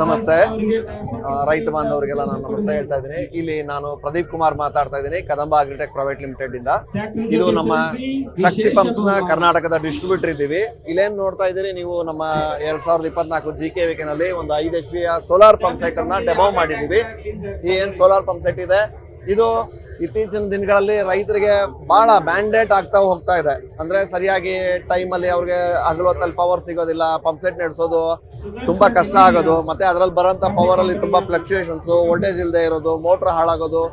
ನಮಸ್ತೆ. ರೈತ ಬಾಂಧವರಿಗೆಲ್ಲ ನಾನು ನಮಸ್ತೆ ಹೇಳ್ತಾ ಇದ್ದೀನಿ. ಇಲ್ಲಿ ನಾನು ಪ್ರದೀಪ್ ಕುಮಾರ್ ಮಾತಾಡ್ತಾ ಇದ್ದೀನಿ, ಕದಂಬ ಅಗ್ರಿಟೆಕ್ ಪ್ರೈವೇಟ್ ಲಿಮಿಟೆಡ್ ಇಂದ. ಇದು ನಮ್ಮ ಶಕ್ತಿ ಪಂಪ್ಸ್ನ ಕರ್ನಾಟಕದ ಡಿಸ್ಟ್ರಿಬ್ಯೂಟರ್ ಇದ್ದೀವಿ. ಇಲ್ಲೇನ್ ನೋಡ್ತಾ ಇದ್ದೀರಿ ನೀವು ನಮ್ಮ ಎರಡ್ ಸಾವಿರದ ಇಪ್ಪತ್ನಾಲ್ಕು ಜಿ ಕೆ ನಲ್ಲಿ ಒಂದು ಐದು H P solar pump set ಅನ್ನ ಡೆಮೋ ಮಾಡಿದೀವಿ ಈ ಏನ್ ಸೋಲಾರ್ ಪಂಪ್ ಸೆಟ್ ಇದೆ? ಇದು ಇತ್ತೀಚಿನ ದಿನಗಳಲ್ಲಿ ರೈತರಿಗೆ ಬಹಳ ಬ್ಯಾಂಡೇಟ್ ಆಗ್ತಾ ಹೋಗ್ತಾ ಇದೆ. ಅಂದ್ರೆ ಸರಿಯಾಗಿ ಟೈಮ್ ಅಲ್ಲಿ ಅವ್ರಿಗೆ ಹಗಲೊತ್ತಲ್ಲಿ ಪವರ್ ಸಿಗೋದಿಲ್ಲ ಪಂಪ್ ಸೆಟ್ ನಡೆಸೋದು ತುಂಬಾ ಕಷ್ಟ ಆಗೋದು, ಮತ್ತೆ ಅದರಲ್ಲಿ ಬರೋಂಥ ಪವರ್ ಅಲ್ಲಿ ತುಂಬಾ ಫ್ಲಕ್ಚುಯೇಷನ್ಸ್ ವೋಲ್ಟೇಜ್ ಇಲ್ಲದೆ ಇರೋದು ಮೋಟರ್ ಹಾಳಾಗೋದು,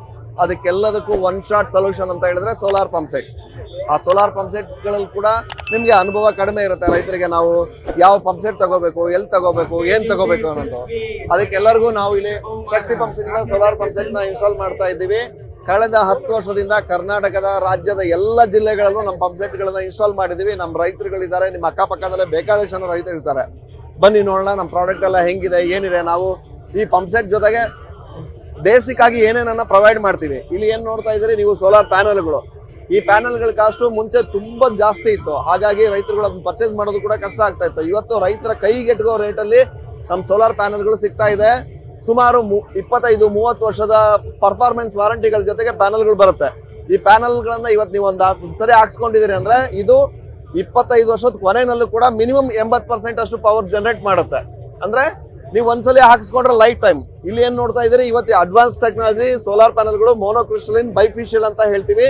ಅದಕ್ಕೆಲ್ಲದಕ್ಕೂ ಒನ್ ಶಾಟ್ ಸೊಲ್ಯೂಷನ್ ಅಂತ ಹೇಳಿದ್ರೆ ಸೋಲಾರ್ ಪಂಪ್ ಸೆಟ್ ಆ ಸೋಲಾರ್ ಪಂಪ್ ಸೆಟ್ಗಳಲ್ಲಿ ಕೂಡ ನಿಮ್ಗೆ ಅನುಭವ ಕಡಿಮೆ ಇರುತ್ತೆ ರೈತರಿಗೆ ನಾವು ಯಾವ ಪಂಪ್ ಸೆಟ್ ತಗೋಬೇಕು, ಎಲ್ಲಿ ತಗೋಬೇಕು, ಏನ್ ತಗೋಬೇಕು ಅನ್ನೋದು. ಅದಕ್ಕೆಲ್ಲರಿಗೂ ನಾವು ಇಲ್ಲಿ Shakti pump set solar pump ಸೆಟ್ನ install ಮಾಡ್ತಾ ಇದ್ದೀವಿ. ಕಳೆದ ಹತ್ತು ವರ್ಷದಿಂದ ಕರ್ನಾಟಕದ ರಾಜ್ಯದ ಎಲ್ಲ ಜಿಲ್ಲೆಗಳಲ್ಲೂ ನಮ್ಮ ಪಂಪ್ ಸೆಟ್ಗಳನ್ನ ಇನ್ಸ್ಟಾಲ್ ಮಾಡಿದ್ದೀವಿ ನಮ್ಮ ರೈತರುಗಳಿದ್ದಾರೆ. ನಿಮ್ಮ ಅಕ್ಕಪಕ್ಕದಲ್ಲೇ ಬೇಕಾದಷ್ಟು ಜನ ರೈತರು ಇರ್ತಾರೆ. ಬನ್ನಿ ನೋಡೋಣ ನಮ್ಮ ಪ್ರಾಡಕ್ಟ್ ಎಲ್ಲ ಹೆಂಗಿದೆ, ಏನಿದೆ? ನಾವು ಈ ಪಂಪ್ ಸೆಟ್ ಜೊತೆಗೆ ಬೇಸಿಕ್ ಆಗಿ ಏನೇನನ್ನ ಪ್ರೊವೈಡ್ ಮಾಡ್ತೀವಿ. ಇಲ್ಲಿ ಏನು ನೋಡ್ತಾ ಇದ್ದೀರಿ? ನೀವು ಸೋಲಾರ್ ಪ್ಯಾನೆಲ್ಗಳು ಈ ಪ್ಯಾನಲ್ಗಳ ಕಾಸ್ಟು ಮುಂಚೆ ತುಂಬಾ ಜಾಸ್ತಿ ಇತ್ತು. ಹಾಗಾಗಿ ರೈತರುಗಳು ಅದನ್ನ ಪರ್ಚೇಸ್ ಮಾಡೋದು ಕೂಡ ಕಷ್ಟ ಆಗ್ತಾ ಇತ್ತು. ಇವತ್ತು ರೈತರ ಕೈಗೆಟುಕೋ ರೇಟಲ್ಲಿ ನಮ್ಮ ಸೋಲಾರ್ ಪ್ಯಾನಲ್ಗಳು ಸಿಗ್ತಾ ಇದೆ. ಸುಮಾರು ಇಪ್ಪತ್ತೈದು, ಮೂವತ್ತು ವರ್ಷದ ಪರ್ಫಾರ್ಮೆನ್ಸ್ ವಾರಂಟಿಗಳ ಜೊತೆಗೆ ಪ್ಯಾನಲ್ಗಳು ಬರುತ್ತೆ. ಈ ಪ್ಯಾನಲ್ಗಳನ್ನ ಇವತ್ತು ನೀವು ಒಂದು ಸರಿ ಹಾಕ್ಸ್ಕೊಂಡಿದ್ದೀರಿ ಅಂದ್ರೆ ಇದು ಇಪ್ಪತ್ತೈದು ವರ್ಷದ ಕೊನೆಯಲ್ಲೂ ಕೂಡ ಮಿನಿಮಮ್ ಎಂಬತ್ತು ಪರ್ಸೆಂಟ್ ಅಷ್ಟು ಪವರ್ ಜನರೇಟ್ ಮಾಡುತ್ತೆ. ಅಂದ್ರೆ ನೀವು ಒಂದ್ಸಲಿ ಹಾಕಿಸ್ಕೊಂಡ್ರೆ ಲೈಫ್ ಟೈಮ್ ಇಲ್ಲಿ ಏನ್ ನೋಡ್ತಾ ಇದ್ದೀರಿ? ಇವತ್ತು ಅಡ್ವಾನ್ಸ್ ಟೆಕ್ನಾಲಜಿ ಸೋಲಾರ್ ಪ್ಯಾನಲ್ಗಳು ಮೋನೋಕ್ರಿಸ್ಟಲಿನ್ ಬೈಫಿಷಿಯಲ್ ಅಂತ ಹೇಳ್ತೀವಿ.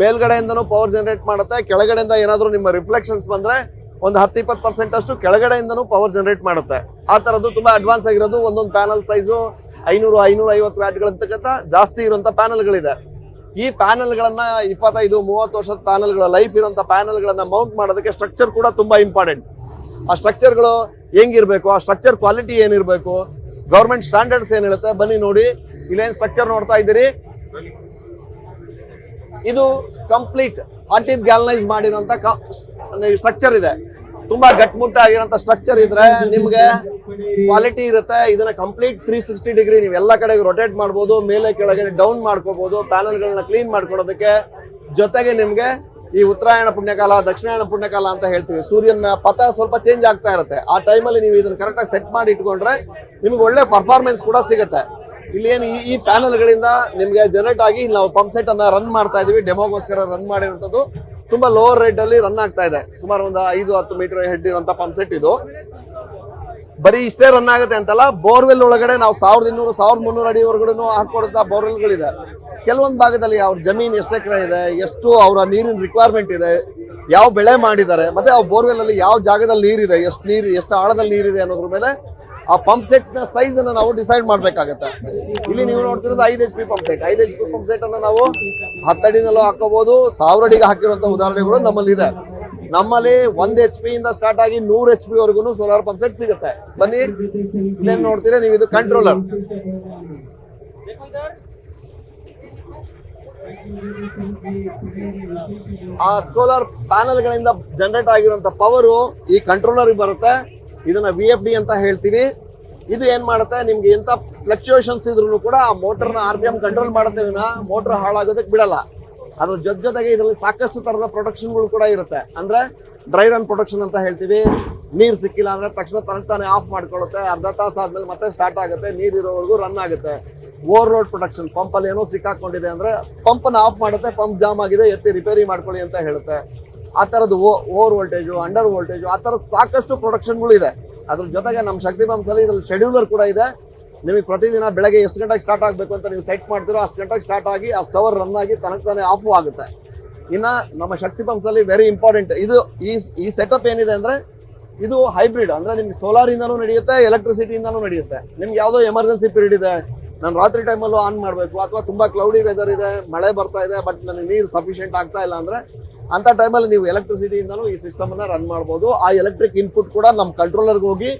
ಮೇಲ್ಗಡೆಯಿಂದನೂ ಪವರ್ ಜನರೇಟ್ ಮಾಡುತ್ತೆ. ಕೆಳಗಡೆಯಿಂದ ಏನಾದರೂ ನಿಮ್ಮ ರಿಫ್ಲೆಕ್ಷನ್ಸ್ ಬಂದ್ರೆ ಒಂದು ಹತ್ತು ಇಪ್ಪತ್ತು ಪರ್ಸೆಂಟ್ ಅಷ್ಟು ಕೆಳಗಡೆಯಿಂದನೂ ಪವರ್ ಜನರೇಟ್ ಮಾಡುತ್ತೆ. ಆ ಥರದ್ದು ತುಂಬ ಅಡ್ವಾನ್ಸ್ ಆಗಿರೋದು, ಒಂದೊಂದು ಪ್ಯಾನಲ್ ಸೈಜು ಐನೂರು, ಐನೂರ ಐವತ್ತು ವ್ಯಾಟ್ಗಳಂತಕ್ಕಂಥ ಜಾಸ್ತಿ ಇರುವಂಥ ಪ್ಯಾನಲ್ಗಳಿದೆ ಈ ಪ್ಯಾನಲ್ಗಳನ್ನು ಇಪ್ಪತ್ತೈದು, ಮೂವತ್ತು ವರ್ಷದ ಪ್ಯಾನಲ್ಗಳ ಲೈಫ್ ಇರುವಂಥ ಪ್ಯಾನಲ್ಗಳನ್ನು ಮೌಂಟ್ ಮಾಡೋದಕ್ಕೆ ಸ್ಟ್ರಕ್ಚರ್ ಕೂಡ ತುಂಬ ಇಂಪಾರ್ಟೆಂಟ್ ಆ ಸ್ಟ್ರಕ್ಚರ್ಗಳು ಹೆಂಗಿರಬೇಕು, ಆ ಸ್ಟ್ರಕ್ಚರ್ ಕ್ವಾಲಿಟಿ ಏನಿರಬೇಕು ಗೌರ್ಮೆಂಟ್ ಸ್ಟ್ಯಾಂಡರ್ಡ್ಸ್ ಏನ್ ಹೇಳುತ್ತೆ, ಬನ್ನಿ ನೋಡಿ. ಇಲ್ಲೇನು ಸ್ಟ್ರಕ್ಚರ್ ನೋಡ್ತಾ ಇದ್ದೀರಿ? ಇದು ಕಂಪ್ಲೀಟ್ ಆರ್ಟಿಫ್ ಗ್ಯಾಲನೈಸ್ ಮಾಡಿರೋಂಥ ಸ್ಟ್ರಕ್ಚರ್ ಇದೆ. ತುಂಬಾ ಗಟ್ಮುಟ್ಟಾಗಿರೋಂಥ ಸ್ಟ್ರಕ್ಚರ್ ಇದ್ರೆ ನಿಮ್ಗೆ ಕ್ವಾಲಿಟಿ ಇರುತ್ತೆ. ಇದನ್ನ ಕಂಪ್ಲೀಟ್ ತ್ರೀ ಸಿಕ್ಸ್ಟಿ ಡಿಗ್ರಿ ನೀವು ಎಲ್ಲ ಕಡೆಗೆ ರೊಟೇಟ್ ಮಾಡ್ಬೋದು, ಮೇಲೆ ಕೆಳಗೆ ಡೌನ್ ಮಾಡ್ಕೋಬಹುದು ಪ್ಯಾನಲ್ಗಳನ್ನ ಕ್ಲೀನ್ ಮಾಡ್ಕೊಡೋದಕ್ಕೆ ಜೊತೆಗೆ ನಿಮ್ಗೆ ಈ ಉತ್ತರಾಯಣ ಪುಣ್ಯಕಾಲ, ದಕ್ಷಿಣಾಯಣ ಪುಣ್ಯಕಾಲ ಅಂತ ಹೇಳ್ತೀವಿ. ಸೂರ್ಯನ ಪಥ ಸ್ವಲ್ಪ ಚೇಂಜ್ ಆಗ್ತಾ ಇರುತ್ತೆ. ಆ ಟೈಮಲ್ಲಿ ನೀವು ಇದನ್ನ ಕರೆಕ್ಟಾಗಿ ಸೆಟ್ ಮಾಡಿ ಇಟ್ಕೊಂಡ್ರೆ ನಿಮ್ಗೆ ಒಳ್ಳೆ ಪರ್ಫಾರ್ಮೆನ್ಸ್ ಕೂಡ ಸಿಗುತ್ತೆ. ಇಲ್ಲಿ ಏನು ಈ ಪ್ಯಾನಲ್ಗಳಿಂದ ನಿಮ್ಗೆ ಜನರೇಟ್ ಆಗಿ ನಾವು ಪಂಪ್ ಸೆಟ್ ಅನ್ನ ರನ್ ಮಾಡ್ತಾ ಇದೀವಿ. ಡೆಮೋಗೋಸ್ಕರ ರನ್ ಮಾಡಿರುವಂತದ್ದು ತುಂಬಾ ಲೋವರ್ ರೇಟ್ ಅಲ್ಲಿ ರನ್ ಆಗ್ತಾ ಇದೆ. ಸುಮಾರು ಒಂದು ಐದು, ಹತ್ತು ಮೀಟರ್ ಹೆಡ್ ಇರುವಂತ ಪಂಪ್ ಸೆಟ್ ಇದು. ಬರೀ ಇಷ್ಟೇ ರನ್ ಆಗುತ್ತೆ ಅಂತಲ್ಲ ಬೋರ್ವೆಲ್ ಒಳಗಡೆ ನಾವು ಸಾವಿರದ ಇನ್ನೂರು, ಸಾವಿರದ ಮುನ್ನೂರು ಅಡಿವರೆಗೂ ಹಾಕೊಡುತ್ತಾ ಬೋರ್ವೆಲ್ಗಳಿದೆ ಕೆಲವೊಂದು ಭಾಗದಲ್ಲಿ ಅವ್ರ ಜಮೀನು ಎಷ್ಟು ಎಕರೆ ಇದೆ, ಎಷ್ಟು ಅವರ ನೀರಿನ ರಿಕ್ವೈರ್ಮೆಂಟ್ ಇದೆ, ಯಾವ ಬೆಳೆ ಮಾಡಿದ್ದಾರೆ, ಮತ್ತೆ ಆ ಬೋರ್ವೆಲ್ ಅಲ್ಲಿ ಯಾವ ಜಾಗದಲ್ಲಿ ನೀರಿದೆ, ಎಷ್ಟು ನೀರು, ಎಷ್ಟು ಆಳದಲ್ಲಿ ನೀರಿದೆ ಅನ್ನೋದ್ರ ಮೇಲೆ ಆ ಪಂಪ್ ಸೆಟ್ನ ಸೈಜ್ ಅನ್ನ ನಾವು ಡಿಸೈಡ್ ಮಾಡ್ಬೇಕಾಗತ್ತೆ. ಇಲ್ಲಿ ನೀವು ನೋಡ್ತಿರೋದು ಐದು ಎಚ್ ಪಿ ಪಂಪ್ ಸೆಟ್ ಐದು ಎಚ್ ಪಿ ಪಂಪ್ ಸೆಟ್ ಅನ್ನ ನಾವು ಹತ್ತಡಿನಲ್ಲೂ ಹಾಕೋಬಹುದು ಸಾವಿರ ಅಡಿಗೆ ಹಾಕಿರುವಂತ ಉದಾಹರಣೆಗಳು ನಮ್ಮಲ್ಲಿ ಇದೆ ನಮ್ಮಲ್ಲಿ ಒಂದ್ ಎಚ್ ಪಿ ಇಂದ ಸ್ಟಾರ್ಟ್ ಆಗಿ ನೂರ್ ಎಚ್ ಪಿ ವರೆಗೂ ಸೋಲಾರ್ ಪಂಪ್ ಸೆಟ್ ಸಿಗುತ್ತೆ. ಬನ್ನಿ, ಇಲ್ಲೇನ್ ನೋಡ್ತೀರಾ ನೀವು ಇದು ಕಂಟ್ರೋಲರ್ ಆ ಸೋಲಾರ್ ಪ್ಯಾನಲ್ ಗಳಿಂದ ಜನರೇಟ್ ಆಗಿರುವಂತ ಪವರ್ ಈ ಕಂಟ್ರೋಲರ್ ಬರುತ್ತೆ. ಇದನ್ನ ವಿ ಎಫ್ ಡಿ ಅಂತ ಹೇಳ್ತೀವಿ. ಇದು ಏನ್ ಮಾಡುತ್ತೆ? ನಿಮ್ಗೆ ಎಂತ ಫ್ಲಕ್ಚುಯೇಷನ್ಸ್ ಇದ್ರು ಕೂಡ ಆ ಮೋಟರ್ನ ಆರ್ ಪಿ ಎಂ ಕಂಟ್ರೋಲ್ ಮಾಡುತ್ತೆ ವಿನ ಮೋಟರ್ ಹಾಳಾಗೋದಕ್ಕೆ ಬಿಡಲ್ಲ. ಅದ್ರ ಜೊತೆ ಜೊತೆಗೆ ಇದರಲ್ಲಿ ಸಾಕಷ್ಟು ತರದ ಪ್ರೊಟೆಕ್ಷನ್ಗಳು ಕೂಡ ಇರುತ್ತೆ. ಅಂದ್ರೆ ಡ್ರೈ ರನ್ ಪ್ರೊಟೆಕ್ಷನ್ ಅಂತ ಹೇಳ್ತೀವಿ. ನೀರ್ ಸಿಕ್ಕಿಲ್ಲ ಅಂದ್ರೆ ತಕ್ಷಣ ತನಕ ತಾನೇ ಆಫ್ ಮಾಡ್ಕೊಳ್ಳುತ್ತೆ. ಅರ್ಧ ತಾಸು ಆದ್ಮೇಲೆ ಮತ್ತೆ ಸ್ಟಾರ್ಟ್ ಆಗುತ್ತೆ. ನೀರ್ ಇರೋವರೆಗೂ ರನ್ ಆಗುತ್ತೆ. ಓವರ್ ರೋಡ್ ಪ್ರೊಟೆಕ್ಷನ್ ಪಂಪ್ ಅಲ್ಲಿ ಏನೋ ಸಿಕ್ಕಾಕೊಂಡಿದೆ ಅಂದ್ರೆ ಪಂಪ್ ಅನ್ನ ಆಫ್ ಮಾಡುತ್ತೆ ಪಂಪ್ ಜಾಮ್ ಆಗಿದೆ, ಎತ್ತಿ ರಿಪೇರಿ ಮಾಡ್ಕೊಳ್ಳಿ ಅಂತ ಹೇಳುತ್ತೆ. ಆ ತರದ್ದು ಓವರ್ ವೋಲ್ಟೇಜು ಅಂಡರ್ ವೋಲ್ಟೇಜು ಆ ತರದ ಸಾಕಷ್ಟು ಪ್ರೊಡಕ್ಷನ್ಗಳು ಇದೆ. ಅದ್ರ ಜೊತೆಗೆ ನಮ್ಮ ಶಕ್ತಿ ಬಂಪ್ಸಲ್ಲಿ ಇದ್ರಲ್ಲಿ ಶೆಡ್ಯೂಲರ್ ಕೂಡ ಇದೆ. ನಿಮಗೆ ಪ್ರತಿದಿನ ಬೆಳಗ್ಗೆ ಎಷ್ಟು ಗಂಟೆಗೆ ಸ್ಟಾರ್ಟ್ ಆಗಬೇಕು ಅಂತ ನೀವು ಸೆಟ್ ಮಾಡ್ತೀರೋ ಅಷ್ಟು ಗಂಟೆಗೆ ಸ್ಟಾರ್ಟ್ ಆಗಿ ಆ ಸ್ಟವರ್ ರನ್ ಆಗಿ ತನಕ ತಾನೇ ಆಫ್ ಆಗುತ್ತೆ. ಇನ್ನು ನಮ್ಮ ಶಕ್ತಿ ಪಂಪ್ಸಲ್ಲಿ ವೆರಿ ಇಂಪಾರ್ಟೆಂಟ್ ಇದು ಈ ಈ ಸೆಟಪ್ ಏನಿದೆ ಅಂದರೆ ಇದು ಹೈಬ್ರಿಡ್ ಅಂದರೆ ನಿಮ್ಗೆ ಸೋಲಾರ್ ಇಂದನೂ ನಡೆಯುತ್ತೆ ಎಲೆಕ್ಟ್ರಿಸಿಟಿಯಿಂದನೂ ನಡೆಯುತ್ತೆ. ನಿಮ್ಗೆ ಯಾವುದೋ ಎಮರ್ಜೆನ್ಸಿ ಪೀರಿಯಡ್ ಇದೆ. ನಾನು ರಾತ್ರಿ ಟೈಮಲ್ಲೂ ಆನ್ ಮಾಡಬೇಕು. ಅಥವಾ ತುಂಬ ಕ್ಲೌಡಿ ವೆದರ್ ಇದೆ, ಮಳೆ ಬರ್ತಾ ಇದೆ ಬಟ್ ನನಗೆ ನೀರು ಸಫಿಷಿಯೆಂಟ್ ಆಗ್ತಾ ಇಲ್ಲ ಅಂದ್ರೆ ಅಂತ ಟೈಮಲ್ಲಿ ನೀವು ಎಲೆಕ್ಟ್ರಿಸಿಟಿಯಿಂದನೂ ಈ ಸಿಸ್ಟಮ್ ಅನ್ನ ರನ್ ಮಾಡ್ಬೋದು. ಆ ಎಲೆಕ್ಟ್ರಿಕ್ ಇನ್ಪುಟ್ ಕೂಡ ನಮ್ಮ ಕಂಟ್ರೋಲರ್ಗೆ ಹೋಗಿ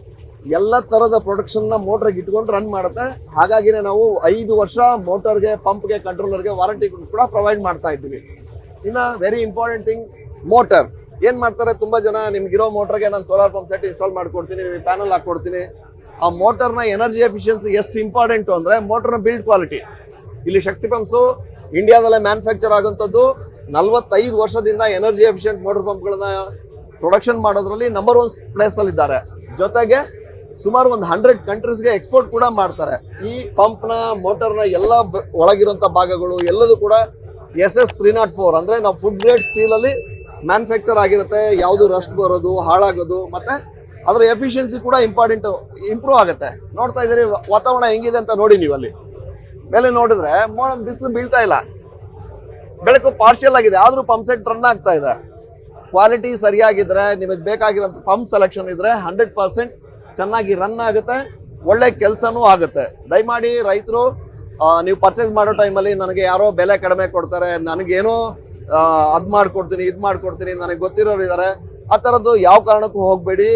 ಎಲ್ಲ ತರದ ಪ್ರೊಡಕ್ಷನ್ನ ಮೋಟರ್ಗೆ ಇಟ್ಕೊಂಡು ರನ್ ಮಾಡುತ್ತೆ. ಹಾಗಾಗಿನೇ ನಾವು ಐದು ವರ್ಷ ಮೋಟರ್ಗೆ ಪಂಪ್ಗೆ ಕಂಟ್ರೋಲರ್ಗೆ ವಾರಂಟಿ ಕೂಡ ಪ್ರೊವೈಡ್ ಮಾಡ್ತಾ ಇದ್ದೀವಿ. ಇನ್ನ ವೆರಿ ಇಂಪಾರ್ಟೆಂಟ್ ಥಿಂಗ್ ಮೋಟರ್ ಏನ್ ಮಾಡ್ತಾರೆ? ತುಂಬಾ ಜನ ನಿಮ್ಗಿರೋ ಮೋಟರ್ಗೆ ನಾನು ಸೋಲಾರ್ ಪಂಪ್ ಸೆಟ್ ಇನ್ಸ್ಟಾಲ್ ಮಾಡ್ಕೊಡ್ತೀನಿ, ನಿಮಗೆ ಪ್ಯಾನಲ್ ಹಾಕ್ಕೊಡ್ತೀನಿ. ಆ ಮೋಟರ್ನ ಎನರ್ಜಿ ಎಫಿಷಿಯನ್ಸಿ ಎಷ್ಟು ಇಂಪಾರ್ಟೆಂಟ್ ಅಂದ್ರೆ ಮೋಟರ್ನ ಬಿಲ್ಡ್ ಕ್ವಾಲಿಟಿ ಇಲ್ಲಿ ಶಕ್ತಿ ಪಂಪ್ಸು ಇಂಡಿಯಾದಲ್ಲೇ ಮ್ಯಾನುಫ್ಯಾಕ್ಚರ್ ಆಗುವಂಥದ್ದು ನಲವತ್ತೈದು ವರ್ಷದಿಂದ ಎನರ್ಜಿ ಎಫಿಷಿಯಂಟ್ ಮೋಟರ್ ಪಂಪ್ಗಳನ್ನ ಪ್ರೊಡಕ್ಷನ್ ಮಾಡೋದ್ರಲ್ಲಿ ನಂಬರ್ ಒನ್ ಪ್ಲೇಸ್ ಅಲ್ಲಿ ಇದ್ದಾರೆ. ಜೊತೆಗೆ ಸುಮಾರು ಒಂದು ಹಂಡ್ರೆಡ್ ಕಂಟ್ರೀಸ್ಗೆ ಎಕ್ಸ್ಪೋರ್ಟ್ ಕೂಡ ಮಾಡ್ತಾರೆ. ಈ ಪಂಪ್ನ ಮೋಟರ್ನ ಎಲ್ಲ ಒಳಗಿರುವಂತ ಭಾಗಗಳು ಎಲ್ಲದೂ ಕೂಡ S S three naught four ಅಂದರೆ ನಾವು ಫುಡ್ ಗ್ರೇಡ್ ಸ್ಟೀಲಲ್ಲಿ ಮ್ಯಾನುಫ್ಯಾಕ್ಚರ್ ಆಗಿರುತ್ತೆ. ಯಾವುದು ರಸ್ಟ್ ಬರೋದು, ಹಾಳಾಗೋದು, ಮತ್ತೆ ಅದರ ಎಫಿಷಿಯನ್ಸಿ ಕೂಡ ಇಂಪಾರ್ಟೆಂಟ್ ಇಂಪ್ರೂವ್ ಆಗುತ್ತೆ. ನೋಡ್ತಾ ಇದ್ದೀರಿ, ವಾತಾವರಣ ಹೆಂಗಿದೆ ಅಂತ ನೋಡಿ ನೀವು ಅಲ್ಲಿ ಮೇಲೆ ನೋಡಿದ್ರೆ ಬಿಸಿಲು ಬೀಳ್ತಾ ಇಲ್ಲ. ಬೆಳಕು ಪಾರ್ಷಿಯಲ್ ಆಗಿದೆ, ಆದರೂ ಪಂಪ್ ಸೆಟ್ ರನ್ ಆಗ್ತಾ ಇದೆ. ಕ್ವಾಲಿಟಿ ಸರಿಯಾಗಿದ್ರೆ, ನಿಮಗೆ ಬೇಕಾಗಿರೋಂಥ ಪಂಪ್ ಸೆಲೆಕ್ಷನ್ ಇದ್ರೆ ಹಂಡ್ರೆಡ್ ಪರ್ಸೆಂಟ್ ಚೆನ್ನಾಗಿ ರನ್ ಆಗುತ್ತೆ, ಒಳ್ಳೆ ಕೆಲಸನೂ ಆಗುತ್ತೆ. ದಯಮಾಡಿ ರೈತರು ನೀವು ಪರ್ಚೇಸ್ ಮಾಡೋ ಟೈಮಲ್ಲಿ ನನಗೆ ಯಾರೋ ಬೆಲೆ ಕಡಿಮೆ ಕೊಡ್ತಾರೆ, ನನಗೇನೋ ಅದು ಮಾಡಿಕೊಡ್ತೀನಿ, ಇದು ಮಾಡಿಕೊಡ್ತೀನಿ, ನನಗೆ ಗೊತ್ತಿರೋರು ಇದ್ದಾರೆ ಆ ಥರದ್ದು ಯಾವ ಕಾರಣಕ್ಕೂ ಹೋಗಬೇಡಿ.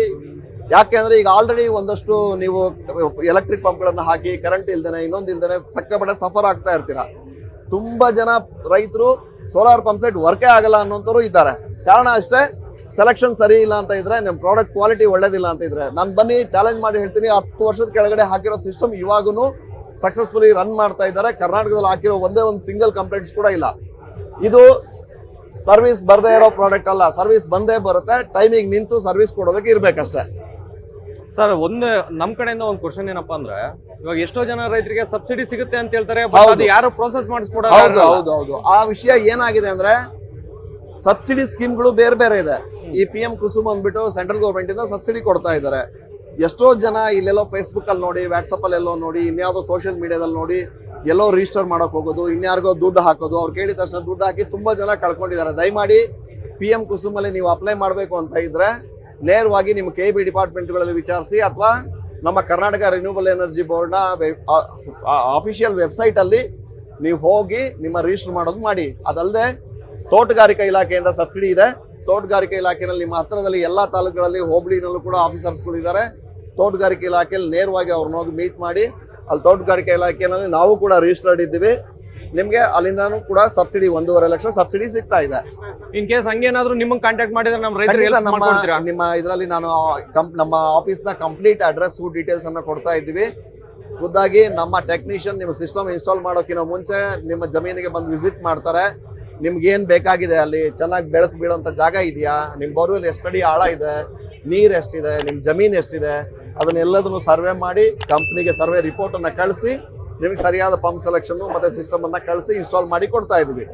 ಯಾಕೆಂದ್ರೆ ಈಗ ಆಲ್ರೆಡಿ ಒಂದಷ್ಟು ನೀವು ಎಲೆಕ್ಟ್ರಿಕ್ ಪಂಪ್ಗಳನ್ನು ಹಾಕಿ ಕರೆಂಟ್ ಇಲ್ದೇನೆ, ಇನ್ನೊಂದು ಇಲ್ದೇನೆ ಸಕ್ಕಬಡೆ ಸಫರ್ ಆಗ್ತಾ ಇರ್ತೀರಾ. ತುಂಬಾ ಜನ ರೈತರು ಸೋಲಾರ್ ಪಂಪ್ ಸೆಟ್ ವರ್ಕೇ ಆಗಲ್ಲ ಅನ್ನೋಂಥವ್ರು ಇದ್ದಾರೆ. ಕಾರಣ ಅಷ್ಟೇ ಸೆಲೆಕ್ಷನ್ ಸರಿ ಇಲ್ಲ ಅಂತ ಇದ್ರೆ ನಿಮ್ಮ ಪ್ರಾಡಕ್ಟ್ ಕ್ವಾಲಿಟಿ ಒಳ್ಳೇದಿಲ್ಲ ಅಂತ ಇದ್ರೆ, ನಾನು ಬನ್ನಿ ಚಾಲೆಂಜ್ ಮಾಡಿ ಹೇಳ್ತೀನಿ, ಹತ್ತು ವರ್ಷದ ಕೆಳಗಡೆ ಹಾಕಿರೋ ಸಿಸ್ಟಮ್ ಇವಾಗೂ ಸಕ್ಸಸ್ಫುಲಿ ರನ್ ಮಾಡ್ತಾ ಇದ್ದಾರೆ. ಕರ್ನಾಟಕದಲ್ಲಿ ಹಾಕಿರೋ ಒಂದೇ ಒಂದು ಸಿಂಗಲ್ ಕಂಪ್ಲೇಂಟ್ಸ್ ಕೂಡ ಇಲ್ಲ. ಇದು ಸರ್ವಿಸ್ ಬರದೇ ಇರೋ ಪ್ರಾಡಕ್ಟ್ ಅಲ್ಲ ಸರ್ವಿಸ್ ಬಂದೇ ಬರುತ್ತೆ ಟೈಮಿಗೆ ನಿಂತು ಸರ್ವಿಸ್ ಕೊಡೋದಕ್ಕೆ ಇರ್ಬೇಕಷ್ಟೇ. ಸರ್ ಒಂದು ನಮ್ ಕಡೆಯಿಂದ ಒಂದು ಕ್ವಶನ್ ಏನಪ್ಪಾ ಅಂದ್ರೆ ಇವಾಗ ಎಷ್ಟೋ ಜನ ರೈತರಿಗೆ ಸಬ್ಸಿಡಿ ಸಿಗುತ್ತೆ ಅಂತ ಹೇಳ್ತಾರೆ. ಅದು ಯಾರು ಪ್ರೋಸೆಸ್ ಹೌದು ಮಾಡಿಸ್ಕೊಡೋದು ಹೌದು ಹೌದು. ಆ ವಿಷಯ ಏನಾಗಿದೆ ಅಂದ್ರೆ ಸಬ್ಸಿಡಿ ಸ್ಕೀಮ್ಗಳು ಬೇರೆ ಬೇರೆ ಇದೆ. ಈ ಪಿ ಎಂ ಕುಸುಮ್ ಅಂದ್ಬಿಟ್ಟು ಸೆಂಟ್ರಲ್ ಗೌರ್ಮೆಂಟ್ ಇಂದ ಸಬ್ಸಿಡಿ ಕೊಡ್ತಾ ಇದ್ದಾರೆ. ಎಷ್ಟೋ ಜನ ಇಲ್ಲೆಲ್ಲೋ ಫೇಸ್ಬುಕ್ ಅಲ್ಲಿ ನೋಡಿ ವಾಟ್ಸಪ್ ಅಲ್ಲಿ ಎಲ್ಲೋ ನೋಡಿ ಇನ್ಯಾವುದೋ ಸೋಷಿಯಲ್ ಮೀಡಿಯಾದಲ್ಲಿ ನೋಡಿ ಎಲ್ಲೋ ರಿಜಿಸ್ಟರ್ ಮಾಡಕ್ ಹೋಗೋದು ಇನ್ಯಾರಿಗೋ ದುಡ್ಡು ಹಾಕೋದು ಅವ್ರು ಕೇಳಿದ ತಕ್ಷಣ ದುಡ್ಡು ಹಾಕಿ ತುಂಬಾ ಜನ ಕಳ್ಕೊಂಡಿದ್ದಾರೆ. ದಯಮಾಡಿ ಪಿ ಎಂ ಕುಸುಮ್ ಅಲ್ಲಿ ನೀವು ಅಪ್ಲೈ ಮಾಡಬೇಕು ಅಂತ ಇದ್ರೆ ನೇರವಾಗಿ ನಿಮ್ಮ ಕೆ ಬಿ ಡಿಪಾರ್ಟ್ಮೆಂಟ್ಗಳಲ್ಲಿ ವಿಚಾರಿಸಿ ಅಥವಾ ನಮ್ಮ ಕರ್ನಾಟಕ ರಿನ್ಯೂಬಲ್ ಎನರ್ಜಿ ಬೋರ್ಡ್ನ ಅಫಿಷಿಯಲ್ ವೆಬ್ಸೈಟಲ್ಲಿ ನೀವು ಹೋಗಿ ನಿಮ್ಮ ರಿಜಿಸ್ಟರ್ ಮಾಡೋದು ಮಾಡಿ. ಅದಲ್ಲದೆ ತೋಟಗಾರಿಕಾ ಇಲಾಖೆಯಿಂದ ಸಬ್ಸಿಡಿ ಇದೆ. ತೋಟಗಾರಿಕೆ ಇಲಾಖೆಯಲ್ಲಿ ನಿಮ್ಮ ಹತ್ತಿರದಲ್ಲಿ ಎಲ್ಲ ತಾಲೂಕುಗಳಲ್ಲಿ ಹೋಬಳಿನಲ್ಲೂ ಕೂಡ ಆಫೀಸರ್ಸ್ಗಳು ಇದ್ದಾರೆ ತೋಟಗಾರಿಕೆ ಇಲಾಖೆಯಲ್ಲಿ ನೇರವಾಗಿ ಅವ್ರನ್ನ ಹೋಗಿ ಮೀಟ್ ಮಾಡಿ. ಅಲ್ಲಿ ತೋಟಗಾರಿಕೆ ಇಲಾಖೆಯಲ್ಲಿ ನಾವು ಕೂಡ ರಿಜಿಸ್ಟರ್ಡ್ ಇದ್ದೀವಿ. ನಿಮಗೆ ಅಲ್ಲಿಂದಾನು ಕೂಡ ಸಬ್ಸಿಡಿ ಒಂದೂವರೆ ಲಕ್ಷ ಸಬ್ಸಿಡಿ ಸಿಗ್ತಾ ಇದೆ. ಇನ್ ಕೇಸ್ ಹಂಗೇನಾದ್ರೂ ನಿಮ್ಮನ್ನ ಕಾಂಟ್ಯಾಕ್ಟ್ ಮಾಡಿದ್ರೆ ನಮ್ಮ ಖಂಡಿತ ನಮ್ಮ ನಿಮ್ಮ ಇದರಲ್ಲಿ ನಾನು ನಮ್ಮ ಆಫೀಸ್ನ ಕಂಪ್ಲೀಟ್ ಅಡ್ರೆಸ್ ಡೀಟೇಲ್ಸ್ ಅನ್ನ ಕೊಡ್ತಾ ಇದ್ದೀವಿ. ಖುದ್ದಾಗಿ ನಮ್ಮ ಟೆಕ್ನಿಷಿಯನ್ ನಿಮ್ಮ ಸಿಸ್ಟಮ್ ಇನ್ಸ್ಟಾಲ್ ಮಾಡೋಕ್ಕಿಂತ ಮುಂಚೆ ನಿಮ್ಮ ಜಮೀನಿಗೆ ಬಂದು ವಿಸಿಟ್ ಮಾಡ್ತಾರೆ. ನಿಮ್ಗೆ ಏನ್ ಬೇಕಾಗಿದೆ ಅಲ್ಲಿ? ಚೆನ್ನಾಗಿ ಬೆಳಕು ಬೀಳೋಂಥ ಜಾಗ ಇದೆಯಾ? ನಿಮ್ಮ ಬೋರ್ವೆಲ್ ಎಷ್ಟಡಿ ಆಳ ಇದೆ? ನೀರ್ ಎಷ್ಟಿದೆ? ನಿಮ್ಮ ಜಮೀನ್ ಎಷ್ಟಿದೆ? ಅದನ್ನೆಲ್ಲದನ್ನು ಸರ್ವೆ ಮಾಡಿ ಕಂಪ್ನಿಗೆ ಸರ್ವೆ ರಿಪೋರ್ಟ್ ಅನ್ನ ಕಳಿಸಿ ನಿಮಗೆ ಸರಿಯಾದ ಪಂಪ್ ಸೆಲೆಕ್ಷನ್ನು ಮತ್ತು ಸಿಸ್ಟಮನ್ನು ಕಳಿಸಿ ಇನ್ಸ್ಟಾಲ್ ಮಾಡಿ ಕೊಡ್ತಾ ಇದೀವಿ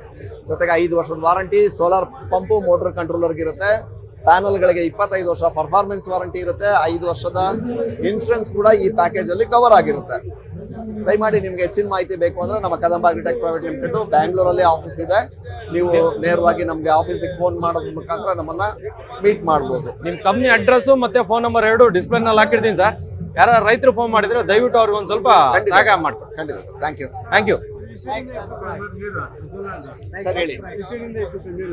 ಜೊತೆಗೆ ಐದು ವರ್ಷದ ವಾರಂಟಿ ಸೋಲಾರ್ ಪಂಪು ಮೋಟರ್ ಕಂಟ್ರೋಲರ್ಗೆ ಇರುತ್ತೆ. ಪ್ಯಾನಲ್ಗಳಿಗೆ ಇಪ್ಪತ್ತೈದು ವರ್ಷ ಪರ್ಫಾರ್ಮೆನ್ಸ್ ವಾರಂಟಿ ಇರುತ್ತೆ. ಐದು ವರ್ಷದ ಇನ್ಶೂರೆನ್ಸ್ ಕೂಡ ಈ ಪ್ಯಾಕೇಜಲ್ಲಿ ಕವರ್ ಆಗಿರುತ್ತೆ. ದಯಮಾಡಿ ನಿಮ್ಗೆ ಹೆಚ್ಚಿನ ಮಾಹಿತಿ ಬೇಕು ಅಂದ್ರೆ ನಮ್ಮ ಕದಂಬ ಅಗ್ರಿಟೆಕ್ ಪ್ರೈವೇಟ್ ಲಿಮಿಟೆಡ್ ಬ್ಯಾಂಗ್ಳೂರಲ್ಲಿ ಆಫೀಸ್ ಇದೆ. ನೀವು ನೇರವಾಗಿ ನಮ್ಗೆ ಆಫೀಸಿಗೆ ಫೋನ್ ಮಾಡೋದ್ರ ಮುಖಾಂತರ ನಮ್ಮನ್ನ ಮೀಟ್ ಮಾಡ್ಬೋದು. ನಿಮ್ ಕಂಪ್ನಿ ಅಡ್ರೆಸ್ ಮತ್ತೆ ಫೋನ್ ನಂಬರ್ ಎರಡು ಡಿಸ್ಪ್ಲೇನಲ್ಲಿ ಹಾಕಿರ್ತೀನಿ ಸರ್ ಯಾರ ರೈತರು ಫೋನ್ ಮಾಡಿದ್ರೆ ದಯವಿಟ್ಟು ಅವ್ರಿಗೆ ಒಂದು ಸ್ವಲ್ಪ. ಸಹಾಯ ಮಾಡ್ಕೊಡಿ. ಖಂಡಿತ sir. Thank you thank you sir ಹೇಳಿ.